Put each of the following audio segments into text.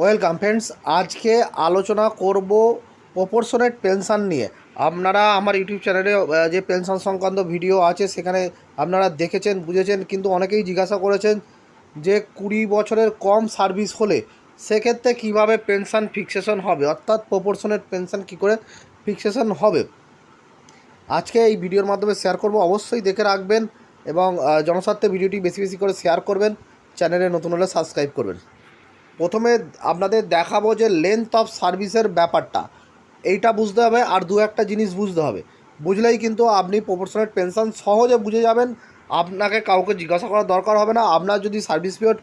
Welcome friends, আজকে আলোচনা করব প্রপোর্শনেট পেনশন নিয়ে। আপনারা আমার ইউটিউব চ্যানেলে যে পেনশন সংক্রান্ত ভিডিও আছে, সেখানে আপনারা দেখেছেন, বুঝেছেন, কিন্তু অনেকেই জিজ্ঞাসা করেছেন যে কুড়ি বছরের কম সার্ভিস হলে সেক্ষেত্রে কীভাবে পেনশন ফিক্সেশন হবে? অর্থাৎ প্রপোর্শনেট পেনশন কী করে ফিক্সেশন হবে? আজকে এই ভিডিওর মাধ্যমে শেয়ার করব। অবশ্যই দেখে রাখবেন এবং জনস্বার্থে ভিডিওটি বেশি বেশি করে শেয়ার করবেন। চ্যানেলে নতুন হলে সাবস্ক্রাইব করবেন। প্রথমে আপনাদের দেখাবো যে লেন্থ অফ সার্ভিসের ব্যাপারটা। এইটা বুঝতে হবে আর দু একটা জিনিস বুঝতে হবে। বুঝলেই কিন্তু আপনি প্রপোর্শনেট পেনশন সহজে বুঝে যাবেন। আপনাকে কাউকে জিজ্ঞাসা করার দরকার হবে না। আপনার যদি সার্ভিস পিরিয়ড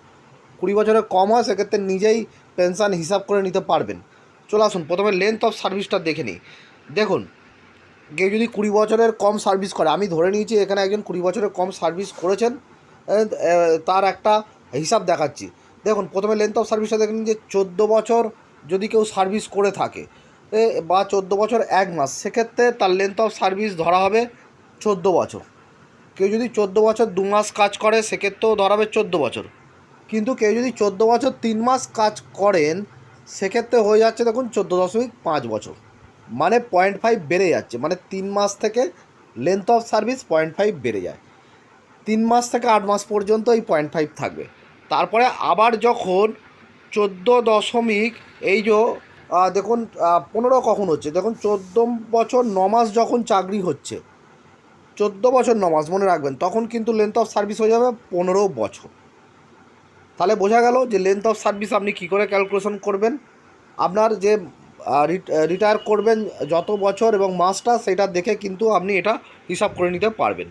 কুড়ি বছরের কম হয়, সেক্ষেত্রে নিজেই পেনশন হিসাব করে নিতে পারবেন। চলে আসুন, প্রথমে লেন্থ অফ সার্ভিসটা দেখে নিই। দেখুন, কেউ যদি কুড়ি বছরের কম সার্ভিস করে, আমি ধরে নিয়েছি এখানে একজন কুড়ি বছরের কম সার্ভিস করেছেন তার একটা হিসাব দেখাচ্ছি। দেখুন, প্রথমে লেন্থ অফ সার্ভিসটা দেখে নিন যে চোদ্দ বছর যদি কেউ সার্ভিস করে থাকে বা চোদ্দ বছর এক মাস, সেক্ষেত্রে তার লেন্থ অফ সার্ভিস ধরা হবে চোদ্দ বছর। কেউ যদি চোদ্দ বছর দু মাস কাজ করে, সেক্ষেত্রেও ধরা হবে চোদ্দ বছর। কিন্তু কেউ যদি চোদ্দ বছর তিন মাস কাজ করেন, সেক্ষেত্রে হয়ে যাচ্ছে দেখুন চোদ্দ দশমিক পাঁচ বছর। মানে পয়েন্ট ফাইভ বেড়ে যাচ্ছে মানে তিন মাস থেকে length of service point five বেড়ে যায়। তিন মাস থেকে আট মাস পর্যন্ত এই পয়েন্ট ফাইভ থাকবে। তারপরে আবার যখন চোদ্দ দশমিক, এই যে দেখুন পনেরো কখন হচ্ছে? দেখুন, চোদ্দ বছর মাস যখন চাকরি হচ্ছে, চোদ্দ বছর মাস, মনে রাখবেন, তখন কিন্তু লেন্থ অফ সার্ভিস হয়ে যাবে পনেরো বছর। তাহলে বোঝা গেল যে লেন্থ অফ সার্ভিস আপনি কী করে ক্যালকুলেশন করবেন? আপনার যে রিটায়ার করবেন যত বছর এবং মাসটা, সেটা দেখে কিন্তু আপনি এটা হিসাব করে নিতে পারবেন।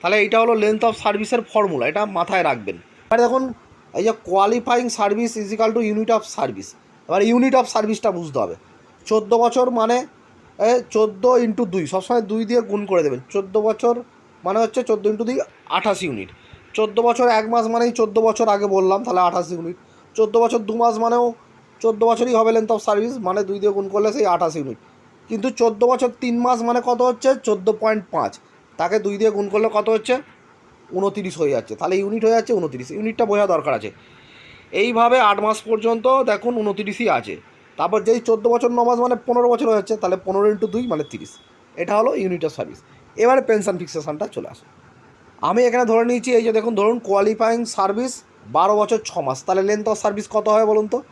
তাহলে এটা হলো লেন্থ অফ সার্ভিসের ফর্মুলা এটা মাথায় রাখবেন। এবার দেখুন এই যে qualifying service is equal to unit of service এবার ইউনিট অফ সার্ভিসটা বুঝতে হবে। চোদ্দ বছর মানে চোদ্দ ইন্টু দুই, সবসময় দুই দিয়ে গুণ করে দেবেন। চোদ্দ বছর মানে হচ্ছে চোদ্দ ইন্টু দুই, আঠাশ ইউনিট চোদ্দ বছর এক মাস মানেই চোদ্দ বছর আগে বললাম, তাহলে আঠাশ ইউনিট চোদ্দ বছর দু মাস মানেও চোদ্দ বছরই হবে লেন্থ অফ সার্ভিস মানে দুই দিয়ে গুণ করলে সেই আঠাশ ইউনিট কিন্তু চোদ্দ বছর তিন মাস মানে কত হচ্ছে? চোদ্দ পয়েন্ট পাঁচ। তাকে দুই দিয়ে গুণ করলে কত হচ্ছে? উনতিরিশ হয়ে যাচ্ছে। তাহলে ইউনিট হয়ে যাচ্ছে উনতিরিশ। ইউনিটটা বোঝা দরকার আছে। এইভাবে আট মাস পর্যন্ত দেখুন উনতিরিশই আছে। তারপর যেই চোদ্দ বছর, ন মাস মানে পনেরো বছর হয়ে যাচ্ছে, তাহলে পনেরো ইন্টু দুই মানে তিরিশ। এটা হলো ইউনিট অফ সার্ভিস এবারে পেনশন ফিক্সেশনটা চলে আসে আমি এখানে ধরে নিয়েছি, এই যে দেখুন, ধরুন কোয়ালিফাইং সার্ভিস বারো বছর, ছ মাস। তাহলে লেন্থ অফ সার্ভিস কত হবে বলুন তো?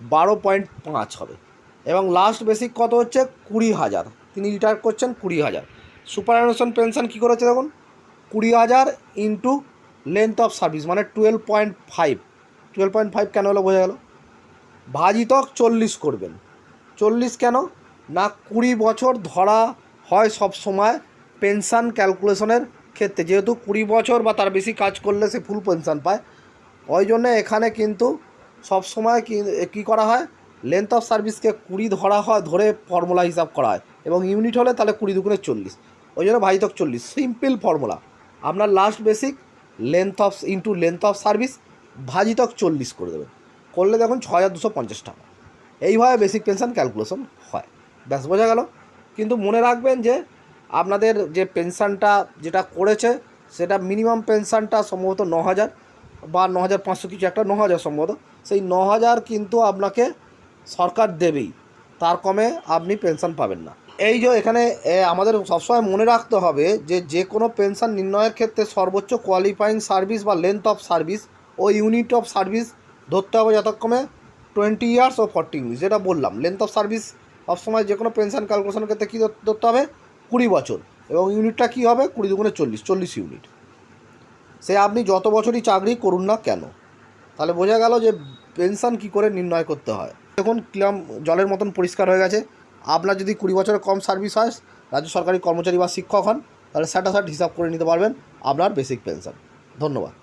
বারো পয়েন্ট পাঁচ হবে। এবং লাস্ট বেসিক কত হচ্ছে? কুড়ি হাজার। তিনি রিটায়ার করছেন কুড়ি হাজার। সুপারঅ্যানুয়েশন পেনশন কী করেছে দেখুন? কুড়ি হাজার ইন্টু লেন্থ অফ সার্ভিস মানে twelve point five twelve point five কেন হলো, বোঝা গেল? ভাজিতক চল্লিশ করবেন। চল্লিশ কেন? না, কুড়ি বছর ধরা হয় সব সময় পেনশন ক্যালকুলেশনের ক্ষেত্রে। যেহেতু কুড়ি বছর বা তার বেশি কাজ করলে সে ফুল পেনশন পায়। ওই জন্য এখানে কিন্তু সব সময় কি করা হয়? লেন্থ অফ সার্ভিসকে কুড়ি ধরা হয়, ধরে ফর্মুলা হিসাব করা হয়। এবং ইউনিট হলে তাহলে কুড়ি দুগুণে চল্লিশ। ওই জন্য ভাজিতক চল্লিশ। সিম্পল ফর্মুলা আপনার last basic length of into length of service ভাজিতক চল্লিশ করে দেবেন। করলে দেখুন ছ হাজার দুশো পঞ্চাশ টাকা। এইভাবে বেসিক পেনশন ক্যালকুলেশন হয়। ব্যাস, বোঝা গেল? কিন্তু মনে রাখবেন যে, আপনাদের যে পেনশনটা যেটা করেছে, সেটা মিনিমাম পেনশনটা সম্ভবত ন হাজার বা ন হাজার পাঁচশো কিছু একটা ন হাজার সম্ভবত। সেই ন হাজার কিন্তু আপনাকে সরকার দেবেই। তার কমে আপনি পেনশন পাবেন না। এই যে এখানে আমাদের সবসময় মনে রাখতে হবে যে যে কোনো পেনশন নির্ণয়ের ক্ষেত্রে সর্বোচ্চ কোয়ালিফাইং সার্ভিস বা লেন্থ অফ সার্ভিস ও ইউনিট অফ সার্ভিস ধরতে হবে যতক্ষণে টোয়েন্টি ইয়ার্স ও ফর্টি ইউনিট যেটা বললাম। লেন্থ অফ সার্ভিস সবসময় যে কোনো পেনশন ক্যালকুলেশনের ক্ষেত্রে কী ধরতে হবে? কুড়ি বছর। এবং ইউনিটটা কী হবে? কুড়ি দুগুণে চল্লিশ চল্লিশ ইউনিট সে আপনি যত বছরই চাকরি করুন না কেন, তাহলে বোঝা গেল যে পেনশন কী করে নির্ণয় করতে হয়। দেখুন ক্লাম জলের মতন পরিষ্কার হয়ে গেছে। আপনার যদি কুড়ি বছরের কম সার্ভিস হয়, রাজ্য সরকারি কর্মচারী বা শিক্ষক হন, তাহলে স্যাটাসাট হিসাব করে নিতে পারবেন আপনার বেসিক পেনশন ধন্যবাদ।